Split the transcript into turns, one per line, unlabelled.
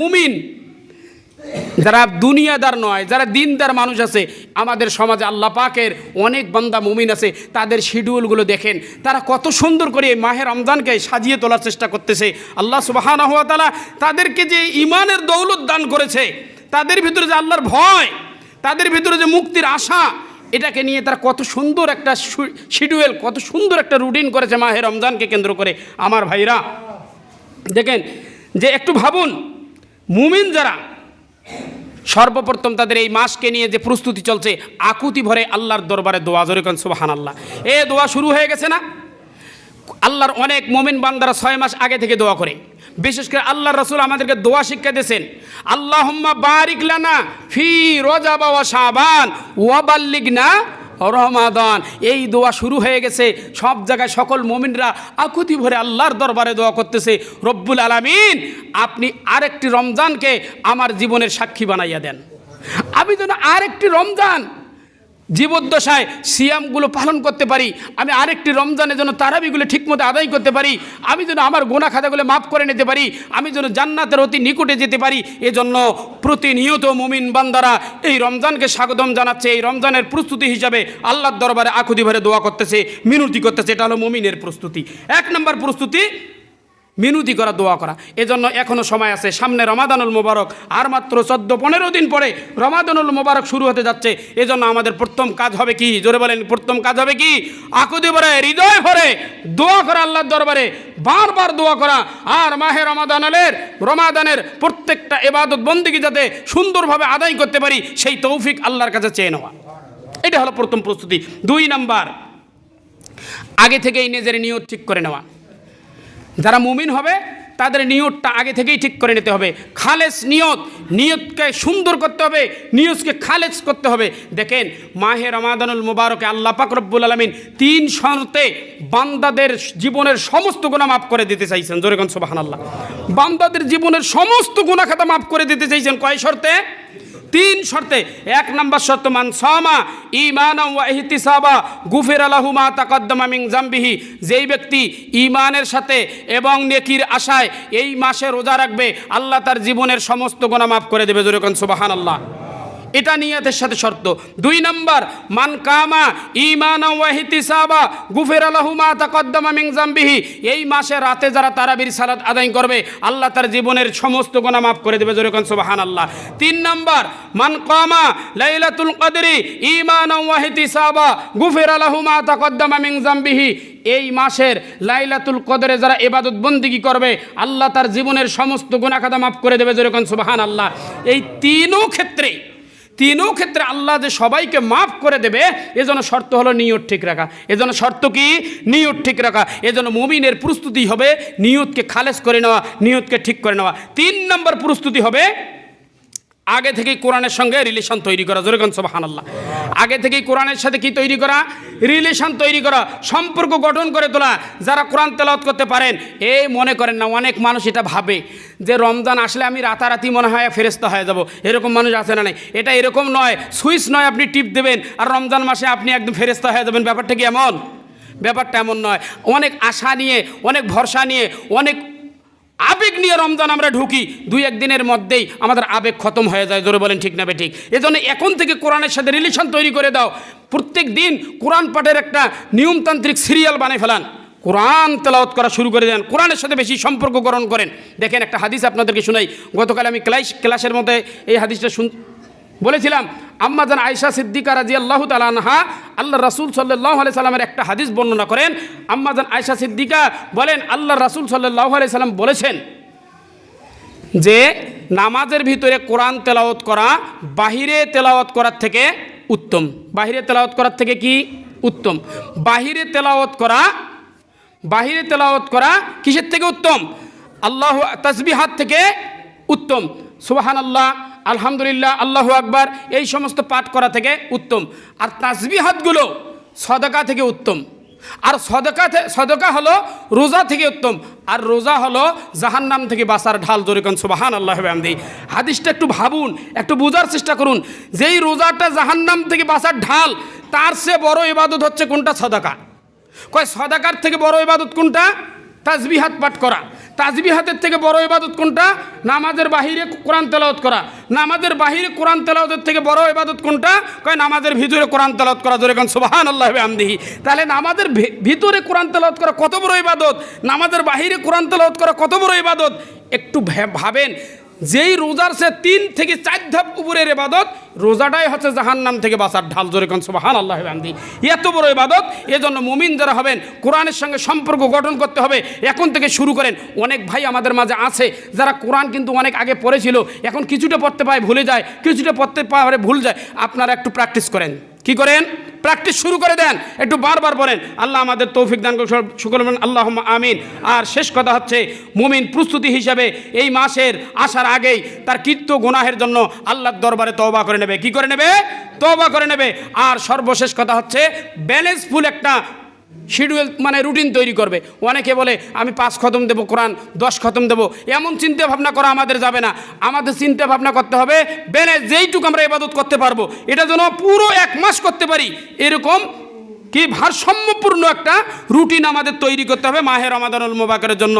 মুমিন। যারা দুনিয়াদার নয়, যারা দিনদার মানুষ আছে, আমাদের সমাজে আল্লাহ পাকের অনেক বান্দা মুমিন আছে, তাদের শিডিউলগুলো দেখেন। তারা কত সুন্দর করে এই মাহের রমজানকে সাজিয়ে তোলার চেষ্টা করতেছে। আল্লাহ সুবাহানা হুয়া তালা তাদেরকে যে ইমানের দৌলত দান করেছে, তাদের ভিতরে যে আল্লাহর ভয়, তাদের ভিতরে যে মুক্তির আশা, এটাকে নিয়ে তারা কত সুন্দর একটা শিডিউল কত সুন্দর একটা রুটিন করেছে মাহের রমজানকে কেন্দ্র করে। আমার ভাইরা, দেখেন, যে একটু ভাবুন মুমিন যারা, সর্বপ্রথম তাদের এই মাসকে নিয়ে যে প্রস্তুতি চলছে, আকুতি ভরে আল্লাহর দরবারে দোয়া জোরে কন সুবাহান আল্লাহ এ দোয়া শুরু হয়ে গেছে না? আল্লাহর অনেক মোমিন বান্দারা ছয় মাস আগে থেকে দোয়া করে। বিশেষ করে আল্লাহ রসুল আমাদেরকে দোয়া শিক্ষা দিয়েছেন আল্লাহ বারিক লানা ফি রোজা বাবা সাবান ওয়াবাল্লিগ না রহমাদান এই দোয়া শুরু হয়ে গেছে। সব জায়গায় সকল মোমিনরা আকুতি ভরে আল্লাহর দরবারে দোয়া করতেছে। রব্বুল আলামিন, আপনি আরেকটি রমজানকে আমার জীবনের সাক্ষী বানাইয়া দেন। আমি যেন আরেকটি রমজান জীবদ্দশায় সিয়ামগুলো পালন করতে পারি, আমি আরেকটি রমজানের যেন তারাবিগুলো ঠিকমতো আদায় করতে পারি, আমি যেন আমার গোনা খাতাগুলো মাফ করে নিতে পারি, আমি যেন জান্নাতের অতি নিকটে যেতে পারি, এজন্য প্রতিনিয়ত মুমিন বান্দারা এই রমজানকে স্বাগতম জানাচ্ছে, এই রমজানের প্রস্তুতি হিসাবে আল্লাহর দরবারে আকুতি ভরে দোয়া করতেছে, মিনতি করতেছে, এটা হলো মুমিনের প্রস্তুতি। এক নম্বর প্রস্তুতি মিনুতি করা, দোয়া করা। এজন্য এখনও সময় আছে। সামনে রমাদানুল মোবারক, আর মাত্র চোদ্দ, পনেরো দিন পরে রমাদানুল মোবারক শুরু হতে যাচ্ছে। এজন্য আমাদের প্রথম কাজ হবে কি? জোরে বলেন, প্রথম কাজ হবে কি? আকুতি ভরে, হৃদয় ভরে দোয়া করা আল্লাহর দরবারে, বারবার দোয়া করা। আর মাহে রমাদানের রমাদানের প্রত্যেকটা এবাদত বন্দিকে যাতে সুন্দরভাবে আদায় করতে পারি, সেই তৌফিক আল্লাহর কাছে চেয়ে নেওয়া। এটা হলো প্রথম প্রস্তুতি। দুই নাম্বার, আগে থেকেই নিজের নিয়ত ঠিক করে নেওয়া। যারা মুমিন হবে, তাদের নিয়তটা আগে থেকেই ঠিক করে নিতে হবে। খালেস নিয়ত, নিয়তকে সুন্দর করতে হবে, নিয়তকে খালেজ করতে হবে। দেখেন, মাহে রমাদানুল মুবারকে আল্লাহ পাক রব্বুল আলমিন তিন শর্তে বান্দাদের জীবনের সমস্ত গুণা মাফ করে দিতে চাইছেন। জোরেগন সোবাহান আল্লাহ বান্দাদের জীবনের সমস্ত গুণা খাতা মাফ করে দিতে চাইছেন। কয় শর্তে? তিন শর্তে, এক নম্বর শর্ত, মান সামা ইমানম ওয়াহিতিসাবা গুফের আলাহুমা তাকদ্দমা মিং জাম্বিহি। যেই ব্যক্তি ইমানের সাথে এবং নেকির আশায় এই মাসে রোজা রাখবে, আল্লাহ তার জীবনের সমস্ত গোনা মাফ করে দেবে। জোরেকন সুবাহান আল্লাহ এটা নিয়তের সাথে শর্ত। দুই নম্বর, মান কামা ইমান ওয়াহিতিসাবা গুফের আলহুমা তাকদ্দমা মিং জাম্বিহি এই মাসে রাতে যারা তারাবির সালাত আদায় করবে, আল্লাহ তার জীবনের সমস্ত গোনা মাফ করে দেবে যেরকম সুবাহান আল্লাহ তিন নম্বর, মান কামা লাইলাতুল কদরি ইমান ওয়াহিতিসাবা গুফের আলহুমা তাকদ্দমা মিং জাম্বিহি এই মাসের লাইলাতুল কদরে যারা এবাদত বন্দিগি করবে, আল্লাহ তার জীবনের সমস্ত গুণাখাতা মাফ করে দেবে যেরকম সুবাহান আল্লাহ এই তিনও ক্ষেত্রে তিনও ক্ষেত্রে আল্লাহ যে সবাইকে মাফ করে দেবে এজন্য শর্ত হলো নিয়ত ঠিক রাখা। এজন্য শর্ত কি? নিয়ত ঠিক রাখা। এজন্য মুমিনের প্রস্তুতি হবে, নিয়তকে খালেজ করে নেওয়া, নিয়তকে ঠিক করে নেওয়া। তিন নম্বর প্রস্তুতি হবে, আগে থেকেই কোরআনের সঙ্গে রিলেশন তৈরি করা। জোরেগন হান আল্লাহ আগে থেকেই কোরআনের সাথে কি তৈরি করা? রিলেশন তৈরি করা, সম্পর্ক গঠন করে তোলা, যারা কোরআন তেলাওয়াত করতে পারেন, এই মনে করেন না, অনেক মানুষ এটা ভাবে যে রমজান আসলে আমি রাতারাতি মনে হয় ফেরেস্তা হয়ে যাব। এরকম মানুষ আছে না নাই। এটা এরকম নয়, সুইচ নয় আপনি টিপ দেবেন আর রমজান মাসে আপনি একদম ফেরেস্তা হয়ে যাবেন। ব্যাপারটা কি এমন? ব্যাপারটা এমন নয়। অনেক আশা নিয়ে, অনেক ভরসা নিয়ে, অনেক আবেগ নিয়ে রমজান আমরা ঢুকি, দুই একদিনের মধ্যেই আমাদের আবেগ খতম হয়ে যায়, জোরে বলেন ঠিক না বে ঠিক। এজন্য এখন থেকে কোরআনের সাথে রিলেশন তৈরি করে দাও। প্রত্যেক দিন কোরআন পাঠের একটা নিয়মতান্ত্রিক সিরিয়াল বানিয়ে ফেলান। কোরআন তেলাওয়াত করা শুরু করে দেন, কোরআনের সাথে বেশি সম্পর্ক গ্রহণ করেন। দেখেন একটা হাদিস আপনাদেরকে শোনাই। গতকাল আমি ক্লাস ক্লাসের মধ্যে এই হাদিসটা শুন বলেছিলাম আম্মাজান আয়সা সিদ্দিকা রাজি আল্লাহ তালানহা আল্লাহ রাসুল সাল্লাহ আলি সাল্লামের একটা হাদিস বর্ণনা করেন। আম্মাজান আয়সা সিদ্দিকা বলেন, আল্লাহ রাসুল সাল্লাহ আলি সাল্লাম বলেছেন যে, নামাজের ভিতরে কোরআন তেলাওয়াত করা বাহিরে তেলাওয়াত করার থেকে উত্তম। বাহিরে তেলাওয়াত করার থেকে কি উত্তম? বাহিরে তেলাওয়াত করা, বাহিরে তেলাওয়াত করা কিসের থেকে উত্তম? আল্লাহ তসবিহাত থেকে উত্তম। সুবাহান আল্লাহ আলহামদুলিল্লাহ, আল্লাহ আকবার, এই সমস্ত পাঠ করা থেকে উত্তম। আর তাসবিহাতগুলো সদকা থেকে উত্তম। আর সদকা সদকা হলো রোজা থেকে উত্তম। আর রোজা হলো জাহান্নাম থেকে বাঁচার ঢাল জরিকন সুবাহান আল্লাহ আমদি হাদিসটা একটু ভাবুন, একটু বোঝার চেষ্টা করুন। যেই রোজাটা জাহান্নাম থেকে বাঁচার ঢাল, তার সে বড় ইবাদত হচ্ছে কোনটা? সদাকা। কয়, সদাকার থেকে বড় ইবাদত কোনটা? তাজবিহাত পাঠ করা। তাজবি হাতের থেকে বড় ইবাদত কোনটা? নামাজের বাহিরে কোরআন তেলাওত করা। নামাজের বাহিরে কোরআন তেলাওতের থেকে বড় ইবাদত কোনটা? কয় নামাজের ভিতরে কোরআন তেলাওত করা, জোরে কান সুবাহান আল্লাহ আমদিহি তাহলে নামাজের ভিতরে কোরআন তেলাওত করা কত বড় ইবাদত? নামাজের বাহিরে কোরআন তেলাওত করা কত বড় ইবাদত? একটু ভাবেন। যেই রোজার সে তিন থেকে চার ধাপ উপরের ইবাদত, রোজাটাই হচ্ছে জাহান্নাম থেকে বাঁচার ঢাল জোরে কান আল্লাহ আমদি এত বড় ইবাদত, এজন্য মুমিন যারা হবেন, কোরআনের সঙ্গে সম্পর্ক গঠন করতে হবে। এখন থেকে শুরু করেন। অনেক ভাই আমাদের মাঝে আছে, যারা কোরআন কিন্তু অনেক আগে পড়েছিল, এখন কিছুটা পড়তে পায়, ভুলে যায়, কিছুটা পড়তে পারে ভুল যায়। আপনারা একটু প্র্যাকটিস করেন। কি করেন? প্র্যাকটিস শুরু করে দেন। একটু বারবার বলেন, আল্লাহ আমাদের তৌফিক দান শুক্র আল্লাহ আমিন। আর শেষ কথা হচ্ছে, মুমিন প্রস্তুতি হিসাবে এই মাসের আসার আগেই তার কীর্ত গুনাহের জন্য আল্লাহর দরবারে তওবা করে নেবে। কি করে নেবে? তওবা করে নেবে। আর সর্বশেষ কথা হচ্ছে, ব্যালেন্সফুল একটা শিডিউল মানে রুটিন তৈরি করবে। অনেকে বলে, আমি পাঁচ খতম দেবো কোরআন, দশ খতম দেবো। এমন চিন্তা ভাবনা করা আমাদের যাবে না। আমাদের চিন্তা ভাবনা করতে হবে, বেনে যেইটুকু আমরা ইবাদত করতে পারব, এটা যেন পুরো এক মাস করতে পারি। এরকম কি ভারসাম্যপূর্ণ একটা রুটিন আমাদের তৈরি করতে হবে মাহের রমাদানুল মোবাকের জন্য।